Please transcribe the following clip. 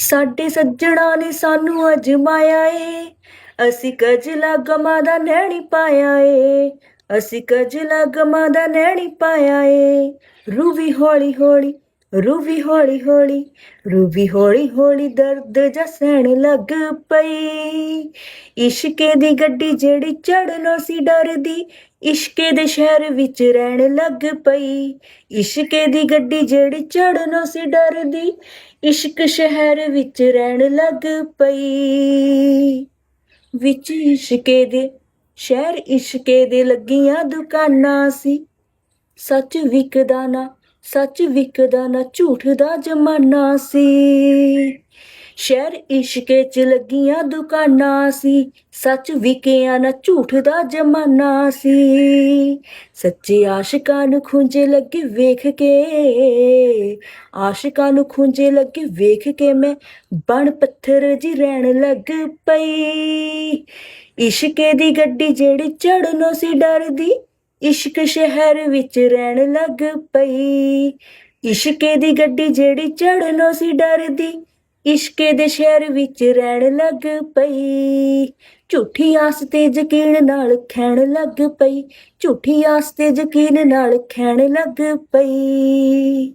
ਸਾਡੇ ਸੱਜਣਾ ਨੇ ਸਾਨੂੰ ਅਜਮਾਇਆ ਏ। ਅਸੀਂ ਕਜਲਾ ਗਮਾਂ ਦਾ ਨੈਣੀ ਪਾਇਆ ਏ। ਅਸੀਂ ਕਜਲਾ ਗਮਾਂ ਦਾ ਨੈਣੀ ਪਾਇਆ ਏ। ਰੂਵੀ ਹੌਲੀ ਹੌਲੀ ਰੂਵੀ ਹੌਲੀ ਹੌਲੀ ਰੂਵੀ ਹੌਲੀ ਹੌਲੀ ਦਰਦ ਜਾ ਸਹਿਣ ਲੱਗ ਪਈ। ਇਸ਼ਕੇ ਦੀ ਗੱਡੀ ਜਿਹੜੀ ਚੜਨੋਂ ਸੀ ਡਰਦੀ, ਇਸ਼ਕੇ ਦੇ ਸ਼ਹਿਰ ਵਿੱਚ ਰਹਿਣ ਲੱਗ ਪਈ। ਇਸ਼ਕੇ ਦੀ ਗੱਡੀ ਜਿਹੜੀ ਚੜਨੋਂ ਸੀ ਡਰਦੀ, ਇਸ਼ਕ ਸ਼ਹਿਰ ਵਿੱਚ ਰਹਿਣ ਲੱਗ ਪਈ। ਵਿੱਚ ਇਸ਼ਕੇ ਦੇ, ਸ਼ਹਿਰ ਇਸ਼ਕੇ ਦੇ ਲੱਗੀਆਂ ਦੁਕਾਨਾਂ ਸੀ। ਸੱਚ ਵਿਕਦਾ ਨਾ ਸੱਚ ਵਿਕਦਾ ਨਾ ਝੂਠ ਦਾ ਜ਼ਮਾਨਾ ਸੀ। ਸ਼ਹਿਰ ਇਸ਼ਕੇ ਚ ਲੱਗੀਆਂ ਦੁਕਾਨਾਂ ਸੀ। ਸੱਚ ਵਿਕਿਆ ਨਾ ਝੂਠ ਦਾ ਜ਼ਮਾਨਾ ਸੀ। ਸੱਚੇ ਆਸ਼ਿਕਾਂ ਨੂੰ ਖੁੰਝੇ ਲੱਗੇ ਵੇਖ ਕੇ, ਆਸ਼ਿਕਾਂ ਨੂੰ ਖੁੰਝੇ ਲੱਗੇ ਵੇਖ ਕੇ ਮੈਂ ਬਣ ਪੱਥਰ ਜੀ ਰਹਿਣ ਲੱਗ ਪਈ। ਇਸ਼ਕੇ ਦੀ ਗੱਡੀ ਜਿਹੜੀ ਚੜਨੋਂ ਸੀ ਡਰਦੀ ਇਸ਼ਕ ਸ਼ਹਿਰ ਵਿੱਚ ਰਹਿਣ ਲੱਗ ਪਈ। ਇਸ਼ਕੇ ਦੀ ਗੱਡੀ ਜਿਹੜੀ ਚੜਨੋਂ ਸੀ ਡਰਦੀ, ਇਸ਼ਕੇ ਦੇ ਸ਼ਹਿਰ ਵਿੱਚ ਰਹਿਣ ਲੱਗ ਪਈ। ਝੂਠੀ ਆਸ ਤੇ ਯਕੀਨ ਨਾਲ ਖੈਣ ਲੱਗ ਪਈ, ਝੂਠੀ ਆਸ ਤੇ ਯਕੀਨ ਨਾਲ ਖੈਣ ਲੱਗ ਪਈ।